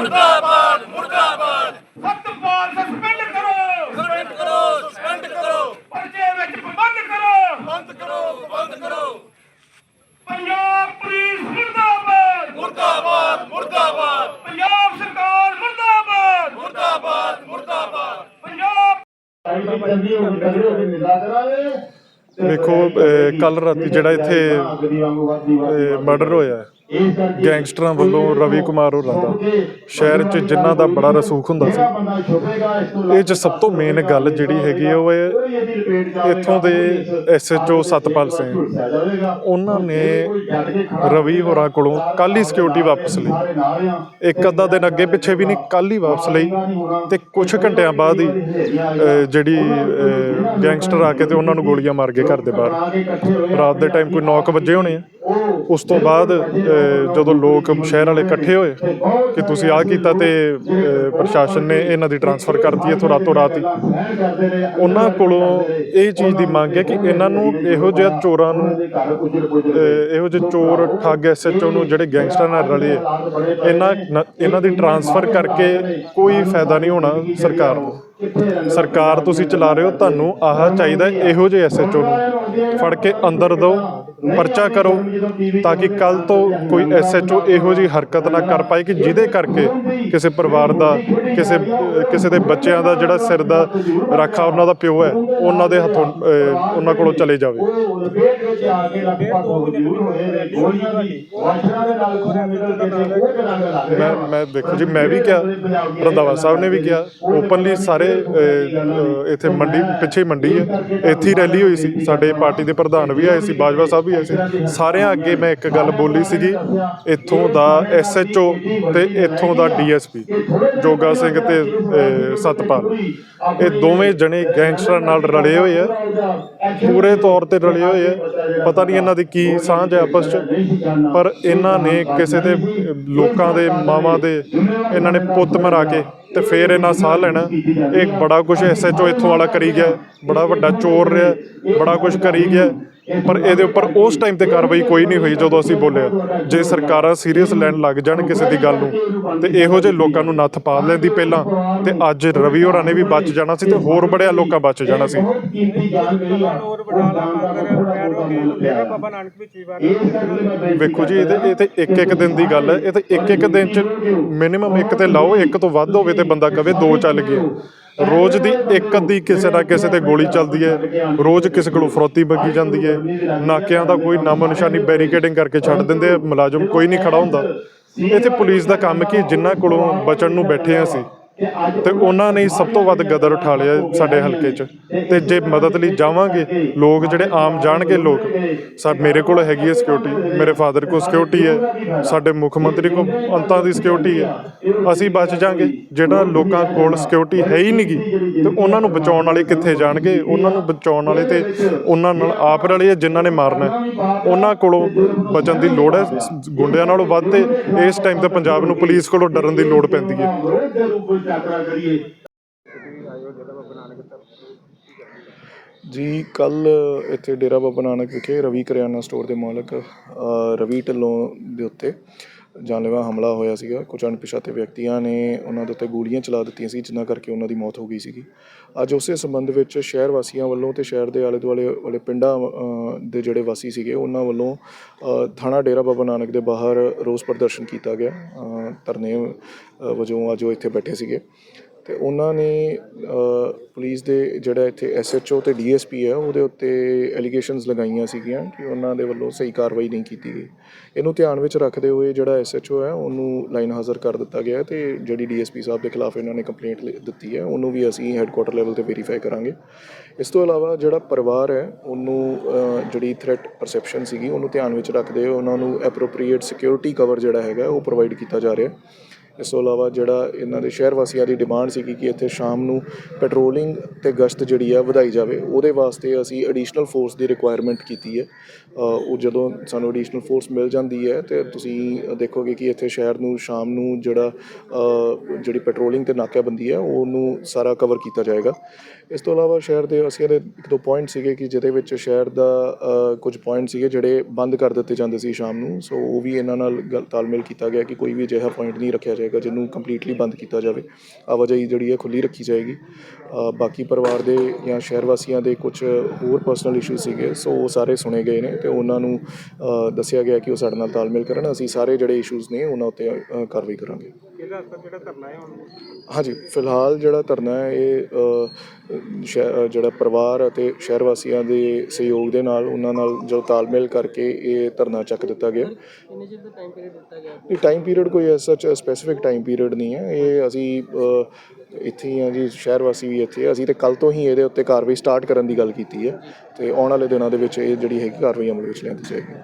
ਮੁਰਦਾਬਾਦ ਮੁਰਦਾਬਾਦ। ਸਤਪਾਲ ਸਸਪੈਂਡ ਕਰੋ। ਸਸਪੈਂਡ ਕਰੋ ਸਸਪੈਂਡ ਕਰੋ। ਪਰਚੇ ਵਿੱਚ ਬੰਦ ਕਰੋ। ਬੰਦ ਕਰੋ ਬੰਦ ਕਰੋ। ਪੰਜਾਬ ਪੁਲਿਸ ਮੁਰਦਾਬਾਦ। ਮੁਰਦਾਬਾਦ ਮੁਰਦਾਬਾਦ। ਪੰਜਾਬ ਸਰਕਾਰ ਮੁਰਦਾਬਾਦ। ਮੁਰਦਾਬਾਦ ਮੁਰਦਾਬਾਦ। ਪੰਜਾਬ ਵੇਖੋ ਕੱਲ ਰਾਤੀ ਜਿਹੜਾ ਇੱਥੇ ਮਰਡਰ ਹੋਇਆ ਗੈਂਗਸਟਰਾਂ ਵੱਲੋਂ ਰਵੀ ਕੁਮਾਰ ਹੋਰਾਂ ਦਾ ਸ਼ਹਿਰ 'ਚ ਜਿਨ੍ਹਾਂ ਦਾ ਬੜਾ ਰਸੂਖ ਹੁੰਦਾ ਸੀ। ਇਹ 'ਚ ਸਭ ਤੋਂ ਮੇਨ ਗੱਲ ਜਿਹੜੀ ਹੈਗੀ ਆ, ਉਹ ਹੈ ਇੱਥੋਂ ਦੇ ਐਸਐਚਓ ਸਤਪਾਲ ਸਿੰਘ। ਉਹਨਾਂ ਨੇ ਰਵੀ ਹੋਰਾਂ ਕੋਲੋਂ ਕੱਲ ਹੀ ਸਿਕਿਉਰਿਟੀ ਵਾਪਸ ਲਈ। ਇੱਕ ਅੱਧਾ ਦਿਨ ਅੱਗੇ ਪਿੱਛੇ ਵੀ ਨਹੀਂ ਕੱਲ ਹੀ ਵਾਪਸ ਲਈ ਤੇ ਕੁਝ ਘੰਟਿਆਂ ਬਾਅਦ ਹੀ ਜਿਹੜੀ ਗੈਂਗਸਟਰ ਆ ਕੇ ਤੇ ਉਹਨਾਂ ਨੂੰ ਗੋਲੀਆਂ ਮਾਰ ਗਏ ਘਰ ਦੇ ਬਾਹਰ। ਰਾਤ ਦੇ ਟਾਈਮ ਕੋਈ 9 ਵਜੇ ਹੋਣੇ ਆ। ਉਸ ਤੋਂ ਬਾਅਦ ਜਦੋਂ ਲੋਕ ਸ਼ਹਿਰ ਵਾਲੇ ਇਕੱਠੇ ਹੋਏ ਕਿ ਤੁਸੀਂ ਆਹ ਕੀਤਾ ਤੇ ਪ੍ਰਸ਼ਾਸਨ ਨੇ ਇਹਨਾਂ ਦੀ ਟਰਾਂਸਫਰ ਕਰਤੀ ਇੱਥੋਂ ਰਾਤੋਂ ਰਾਤ ਹੀ। ਉਹਨਾਂ ਕੋਲੋਂ ਇਹ ਚੀਜ਼ ਦੀ ਮੰਗ ਹੈ ਕਿ ਇਹਨਾਂ ਨੂੰ ਇਹੋ ਜਿਹੇ ਚੋਰਾਂ ਨੂੰ ਇਹੋ ਜਿਹੇ ਚੋਰ ਠੱਗ ਐਸਐਚਓ ਨੂੰ ਜਿਹੜੇ ਗੈਂਗਸਟਰ ਨਾਲ ਰਲੇ ਆ, ਇਹਨਾਂ ਨ- ਇਹਨਾਂ ਦੀ ਟਰਾਂਸਫਰ ਕਰਕੇ ਕੋਈ ਫਾਇਦਾ ਨਹੀਂ ਹੋਣਾ ਸਰਕਾਰ ਨੂੰ। ਸਰਕਾਰ ਤੁਸੀਂ ਚਲਾ ਰਹੇ ਹੋ ਤੁਹਾਨੂੰ ਆਹ ਚਾਹੀਦਾ ਇਹੋ ਜਿਹੇ ਐਸਐਚਓ ਨੂੰ ਫੜ ਕੇ ਅੰਦਰ ਦਿਓ। ਪਰਚਾ ਕਰੋ ਤਾਂ ਕਿ ਕੱਲ ਤੋਂ ਕੋਈ ਐਸਐਚਓ ਇਹੋ ਜਿਹੀ ਹਰਕਤ ਨਾ ਕਰ ਪਾਏ ਕਿ ਜਿਹਦੇ ਕਰਕੇ ਕਿਸੇ ਪਰਿਵਾਰ ਦਾ, ਕਿਸੇ ਕਿਸੇ ਦੇ ਬੱਚਿਆਂ ਦਾ ਜਿਹੜਾ ਸਿਰ ਦਾ ਰਾਖਾ ਉਹਨਾਂ ਦਾ ਪਿਓ ਹੈ, ਉਹਨਾਂ ਦੇ ਹੱਥੋਂ ਉਹਨਾਂ ਕੋਲੋਂ ਚਲੇ ਜਾਵੇ। ਮੈਂ ਮੈਂ ਦੇਖੋ ਜੀ, ਮੈਂ ਵੀ ਕਿਹਾ ਰੰਦਾਵਾ ਸਾਹਿਬ ਨੇ ਵੀ ਕਿਹਾ ਓਪਨਲੀ ਸਾਰੇ ਇੱਥੇ ਮੰਡੀ, ਪਿੱਛੇ ਮੰਡੀ ਹੈ, ਇੱਥੇ ਰੈਲੀ ਹੋਈ ਸੀ, ਸਾਡੇ ਪਾਰਟੀ ਦੇ ਪ੍ਰਧਾਨ ਵੀ ਆਏ ਸੀ, ਬਾਜਵਾ ਸਾਹਿਬ ਵੀ ਆਏ ਸੀ ਸਾਰਿਆਂ ਅੱਗੇ ਮੈਂ ਇੱਕ ਗੱਲ ਬੋਲੀ ਸੀਗੀ ਇੱਥੋਂ ਦਾ ਐਸਐਚਓ ਤੇ ਇੱਥੋਂ ਦਾ ਡੀਐਸਪੀ ਜੋਗਾ ਸਿੰਘ ਤੇ ਅਹ, ਸਤਪਾਲ। ਇਹ ਦੋਵੇਂ ਜਣੇ ਗੈਂਗਸਟਰਾਂ ਨਾਲ ਰਲੇ ਹੋਏ ਆ। ਪੂਰੇ ਤੌਰ ਤੇ ਰਲੇ ਹੋਏ ਆ। ਪਤਾ ਨਹੀਂ ਇਹਨਾਂ ਦੀ ਕੀ ਸਾਂਝ ਹੈ ਆਪਸ 'ਚ ਪਰ ਇਹਨਾਂ ਨੇ ਕਿਸੇ ਦੇ ਲੋਕਾਂ ਦੇ ਮਾਵਾਂ ਦੇ ਇਹਨਾਂ ਨੇ ਪੁੱਤ ਮਰਾ ਕੇ ਤੇ ਫੇਰ ਇਹਨਾਂ ਸਾਹ ਲੈਣਾ। ਇਹ ਬੜਾ ਕੁਝ ਐਸਐਚਓ ਇੱਥੋਂ ਵਾਲਾ ਕਰੀ ਗਿਆ। ਬੜਾ ਵੱਡਾ ਚੋਰ ਰਿਹਾ। ਬੜਾ ਕੁਝ ਕਰੀ ਗਿਆ। ਪਰ ਇਹਦੇ ਉੱਪਰ ਉਸ ਟਾਈਮ ਤੇ ਕਾਰਵਾਈ ਕੋਈ ਨਹੀਂ ਹੋਈ ਜਦੋਂ ਅਸੀਂ ਬੋਲਿਆ ਜੇ ਸਰਕਾਰਾਂ ਸੀਰੀਅਸ ਲੈਣ ਲੱਗ ਜਾਣ ਕਿਸੇ ਦੀ ਗੱਲ ਨੂੰ, ਤੇ ਇਹੋ ਜਿਹੇ ਲੋਕਾਂ ਨੂੰ ਨੱਥ ਪਾ ਲੈਂਦੀ ਪਹਿਲਾਂ, ਤੇ ਅੱਜ ਰਵੀ ਹੋਰਾਂ ਨੇ ਵੀ ਬਚ ਜਾਣਾ ਸੀ ਤੇ ਹੋਰ ਬੜਿਆ ਲੋਕਾਂ ਬਚ ਜਾਣਾ ਸੀ। ਵੇਖੋ ਜੀ ਇਹਦੇ ਇਹ ਤੇ ਇੱਕ ਇੱਕ ਦਿਨ ਦੀ ਗੱਲ ਹੈ। ਇਹ ਤੇ ਇੱਕ ਇੱਕ ਦਿਨ ਚ ਮਿਨੀਮਮ ਇੱਕ ਤੇ ਲਾਓ, ਇੱਕ ਤੋਂ ਵੱਧ ਹੋਵੇ ਤੇ ਬੰਦਾ ਕਵੇ ਦੋ ਚੱਲ ਗਏ। ਰੋਜ਼ ਦੀ ਇੱਕ ਅੱਧੀ ਕਿਸੇ ਨਾ ਕਿਸੇ ਤੇ ਗੋਲੀ ਚੱਲਦੀ ਹੈ। ਰੋਜ਼ ਕਿਸੇ ਕੋਲੋਂ ਫਰੋਤੀ ਬੱਗੀ ਜਾਂਦੀ ਹੈ। ਨਾਕਿਆਂ ਦਾ ਕੋਈ ਨਾਮੋ ਨਿਸ਼ਾਨੀ ਬੈਰੀਕੇਡਿੰਗ ਕਰਕੇ ਛੱਡ ਦਿੰਦੇ ਆ। ਮੁਲਾਜ਼ਮ ਕੋਈ ਨਹੀਂ ਖੜਾ ਹੁੰਦਾ। ਇੱਥੇ ਪੁਲਿਸ ਦਾ ਕੰਮ ਕੀ? ਜਿਨ੍ਹਾਂ ਕੋਲੋਂ ਬਚਣ ਨੂੰ ਬੈਠੇ ਆ ਅਸੀਂ। ਤੇ ਉਹਨਾਂ ਨੇ ਸਭ ਤੋਂ ਵੱਧ ਗਦਰ ਉਠਾ ਲਿਆ ਸਾਡੇ ਹਲਕੇ 'ਚ। ਤੇ ਜੇ ਮਦਦ ਲਈ ਜਾਵਾਂਗੇ, ਲੋਕ ਜਿਹੜੇ ਆਮ ਜਾਣਗੇ ਲੋਕ, ਸਾ, ਮੇਰੇ ਕੋਲ ਹੈਗੀ ਹੈ ਸਿਕਿਉਰਿਟੀ ਮੇਰੇ ਫਾਦਰ ਕੋਲ ਸਿਕਿਉਰਿਟੀ ਹੈ, ਸਾਡੇ ਮੁੱਖ ਮੰਤਰੀ ਕੋਲ ਅੰਤਾਂ ਦੀ ਸਿਕਿਉਰਿਟੀ ਹੈ। ਅਸੀਂ ਬਚ ਜਾਾਂਗੇ ਜਿਹੜਾ ਲੋਕਾਂ ਕੋਲ ਸਿਕਿਉਰਿਟੀ ਹੈ ਹੀ ਨਹੀਂਗੀ ਤੇ ਉਹਨਾਂ ਨੂੰ ਬਚਾਉਣ ਵਾਲੇ ਕਿੱਥੇ ਜਾਣਗੇ? ਉਹਨਾਂ ਨੂੰ ਬਚਾਉਣ ਵਾਲੇ ਤੇ ਉਹਨਾਂ ਨਾਲ ਆਪ ਰਲੇ ਆ ਜਿਨ੍ਹਾਂ ਨੇ ਮਾਰਨਾ ਉਹਨਾਂ ਕੋਲੋਂ ਬਚਣ ਦੀ ਲੋੜ ਹੈ ਗੁੰਡਿਆਂ ਨਾਲੋਂ ਵੱਧ ਤੇ ਇਸ ਟਾਈਮ ਤੇ ਪੰਜਾਬ ਨੂੰ ਪੁਲਿਸ ਕੋਲੋਂ ਡਰਨ ਦੀ ਲੋੜ ਪੈਂਦੀ ਹੈ। ਜੀ ਕੱਲ ਇੱਥੇ ਡੇਰਾ ਬਾਬਾ ਨਾਨਕ ਵਿਖੇ ਰਵੀ ਕਰਿਆਨਾ ਸਟੋਰ ਦੇ ਮਾਲਕ ਰਵੀ ਢਿੱਲੋਂ ਦੇ ਉੱਤੇ ਜਾਨਲੇਵਾ ਹਮਲਾ ਹੋਇਆ ਸੀਗਾ। ਕੁਝ ਅਣਪਛਾਤੇ ਵਿਅਕਤੀਆਂ ਨੇ ਉਹਨਾਂ ਦੇ ਉੱਤੇ ਗੋਲੀਆਂ ਚਲਾ ਦਿੱਤੀਆਂ ਸੀ ਜਿਨ੍ਹਾਂ ਕਰਕੇ ਉਹਨਾਂ ਦੀ ਮੌਤ ਹੋ ਗਈ ਸੀਗੀ। ਅੱਜ ਉਸੇ ਸੰਬੰਧ ਵਿੱਚ ਸ਼ਹਿਰ ਵਾਸੀਆਂ ਵੱਲੋਂ ਤੇ ਸ਼ਹਿਰ ਦੇ ਆਲੇ ਦੁਆਲੇ ਵਾਲੇ ਪਿੰਡਾਂ ਦੇ ਜਿਹੜੇ ਵਾਸੀ ਸੀਗੇ, ਉਹਨਾਂ ਵੱਲੋਂ ਥਾਣਾ ਡੇਰਾ ਬਾਬਾ ਨਾਨਕ ਦੇ ਬਾਹਰ ਰੋਸ ਪ੍ਰਦਰਸ਼ਨ ਕੀਤਾ ਗਿਆ। ਧਰਨੇ ਵਜੋਂ ਅੱਜ ਉਹ ਇੱਥੇ ਬੈਠੇ ਸੀਗੇ। ਤੇ ਉਹਨਾਂ ਨੇ ਪੁਲਿਸ ਦੇ ਜਿਹੜਾ ਇੱਥੇ ਐਸਐਚਓ ਤੇ ਡੀਐਸਪੀ ਹੈ, ਉਹਦੇ ਉੱਤੇ ਐਲੀਗੇਸ਼ਨਸ ਲਗਾਈਆਂ ਸੀਗੀਆਂ ਕਿ ਉਹਨਾਂ ਦੇ ਵੱਲੋਂ ਸਹੀ ਕਾਰਵਾਈ ਨਹੀਂ ਕੀਤੀ ਗਈ। ਇਹਨੂੰ ਧਿਆਨ ਵਿੱਚ ਰੱਖਦੇ ਹੋਏ ਜਿਹੜਾ ਐਸਐਚਓ ਹੈ, ਉਹਨੂੰ ਲਾਈਨ ਹਾਜ਼ਰ ਕਰ ਦਿੱਤਾ ਗਿਆ ਹੈ ਤੇ ਜਿਹੜੀ ਡੀਐਸਪੀ ਸਾਹਿਬ ਦੇ ਖਿਲਾਫ ਇਹਨਾਂ ਨੇ ਕੰਪਲੇਂਟ ਦਿੱਤੀ ਹੈ, ਉਹਨੂੰ ਵੀ ਅਸੀਂ ਹੈੱਡਕੁਆਟਰ ਲੈਵਲ ਤੇ ਵੈਰੀਫਾਈ ਕਰਾਂਗੇ। ਇਸ ਤੋਂ ਇਲਾਵਾ ਜਿਹੜਾ ਪਰਿਵਾਰ ਹੈ, ਉਹਨੂੰ ਜਿਹੜੀ ਥ੍ਰੈਟ ਪਰਸੈਪਸ਼ਨ ਸੀਗੀ, ਉਹਨੂੰ ਧਿਆਨ ਵਿੱਚ ਰੱਖਦੇ ਹੋਏ ਉਹਨਾਂ ਨੂੰ ਐਪਰੋਪ੍ਰੀਏਟ ਸਿਕਿਉਰਿਟੀ ਕਵਰ ਜਿਹੜਾ ਹੈਗਾ, ਉਹ ਪ੍ਰੋਵਾਈਡ ਕੀਤਾ ਜਾ ਰਿਹਾ ਇਸ ਤੋਂ ਇਲਾਵਾ ਜਿਹੜਾ ਇਹਨਾਂ ਦੇ ਸ਼ਹਿਰ ਵਾਸੀਆਂ ਦੀ ਡਿਮਾਂਡ ਸੀਗੀ ਕਿ ਇੱਥੇ ਸ਼ਾਮ ਨੂੰ ਪੈਟਰੋਲਿੰਗ ਤੇ ਗਸ਼ਤ ਜਿਹੜੀ ਆ ਵਧਾਈ ਜਾਵੇ, ਉਹਦੇ ਵਾਸਤੇ ਅਸੀਂ ਐਡੀਸ਼ਨਲ ਫੋਰਸ ਦੀ ਰਿਕੁਆਇਰਮੈਂਟ ਕੀਤੀ ਹੈ। ਉਹ ਜਦੋਂ ਸਾਨੂੰ ਐਡੀਸ਼ਨਲ ਫੋਰਸ ਮਿਲ ਜਾਂਦੀ ਹੈ ਤੇ ਤੁਸੀਂ ਦੇਖੋਗੇ ਕਿ ਇੱਥੇ ਸ਼ਹਿਰ ਨੂੰ ਸ਼ਾਮ ਨੂੰ ਜਿਹੜਾ ਜਿਹੜੀ ਪੈਟਰੋਲਿੰਗ ਤੇ ਨਾਕਾਬੰਦੀ ਹੈ, ਉਹਨੂੰ ਸਾਰਾ ਕਵਰ ਕੀਤਾ ਜਾਏਗਾ। ਇਸ ਤੋਂ ਇਲਾਵਾ ਸ਼ਹਿਰ ਦੇ ਅਸੀਂ ਦੇ ਇੱਕ ਦੋ ਪੁਆਇੰਟ ਸੀਗੇ ਕਿ ਜਿਹਦੇ ਵਿੱਚ ਸ਼ਹਿਰ ਦਾ ਕੁਝ ਪੁਆਇੰਟ ਸੀਗੇ ਜਿਹੜੇ ਬੰਦ ਕਰ ਦਿੱਤੇ ਜਾਂਦੇ ਸੀ ਸ਼ਾਮ ਨੂੰ। ਸੋ ਉਹ ਵੀ ਇਹਨਾਂ ਨਾਲ ਗੱਲ, ਤਾਲਮੇਲ ਕੀਤਾ ਗਿਆ ਕਿ ਕੋਈ ਵੀ ਅਜਿਹਾ ਪੁਆਇੰਟ ਨਹੀਂ ਰੱਖਿਆ ਜਾਏਗਾ। ਜਾਏਗਾ ਜਿਹਨੂੰ ਕੰਪਲੀਟਲੀ ਬੰਦ ਕੀਤਾ ਜਾਵੇ। ਆਵਾਜਾਈ ਜਿਹੜੀ ਹੈ ਖੁੱਲੀ ਰੱਖੀ ਜਾਏਗੀ। ਬਾਕੀ ਪਰਿਵਾਰ ਦੇ ਜਾਂ ਸ਼ਹਿਰ ਵਾਸੀਆਂ ਦੇ ਕੁਝ ਹੋਰ ਪਰਸਨਲ ਇਸ਼ੂ ਸੀਗੇ ਸੋ ਉਹ ਸਾਰੇ ਸੁਣੇ ਗਏ ਨੇ ਤੇ ਉਹਨਾਂ ਨੂੰ ਦੱਸਿਆ ਗਿਆ ਕਿ ਉਹ ਸਾਡੇ ਨਾਲ ਤਾਲਮੇਲ ਕਰਨ। ਅਸੀਂ ਸਾਰੇ ਜਿਹੜੇ ਇਸ਼ੂਜ਼ ਨੇ ਉਹਨਾਂ ਉੱਤੇ ਕਾਰਵਾਈ ਕਰਾਂਗੇ। ਜਿਹੜਾ ਧਰਨਾ ਹੈ ਹਾਂਜੀ ਫਿਲਹਾਲ ਜਿਹੜਾ ਧਰਨਾ ਹੈ ਇਹ ਜਿਹੜਾ ਪਰਿਵਾਰ ਅਤੇ ਸ਼ਹਿਰ ਵਾਸੀਆਂ ਦੇ ਸਹਿਯੋਗ ਦੇ ਨਾਲ ਉਹਨਾਂ ਨਾਲ ਜੋ ਤਾਲਮੇਲ ਕਰਕੇ ਇਹ ਧਰਨਾ ਚੱਕ ਦਿੱਤਾ ਗਿਆ। ਕਿੰਨੇ ਚਿਰ ਦਾ ਟਾਈਮ ਪੀਰੀਅਡ ਦਿੱਤਾ ਗਿਆ? ਇਹ ਟਾਈਮ ਪੀਰੀਅਡ ਕੋਈ ਐਸਾ ਸਪੈਸੀਫਿਕ ਟਾਈਮ ਪੀਰੀਅਡ ਨਹੀਂ ਹੈ। ਇਹ ਅਸੀਂ ਇੱਥੇ ਹੀ ਆ ਜੀ, ਸ਼ਹਿਰ ਵਾਸੀ ਵੀ ਇੱਥੇ ਅਸੀਂ ਤੇ ਕੱਲ ਤੋਂ ਹੀ ਇਹਦੇ ਉੱਤੇ ਕਾਰਵਾਈ ਸਟਾਰਟ ਕਰਨ ਦੀ ਗੱਲ ਕੀਤੀ ਹੈ। ਤੇ ਆਉਣ ਵਾਲੇ ਦਿਨਾਂ ਦੇ ਵਿੱਚ ਇਹ ਜਿਹੜੀ ਹੈਗੀ ਕਾਰਵਾਈ ਅਮਲ ਵਿੱਚ ਲਿਆਂਦੀ ਜਾਏਗੀ।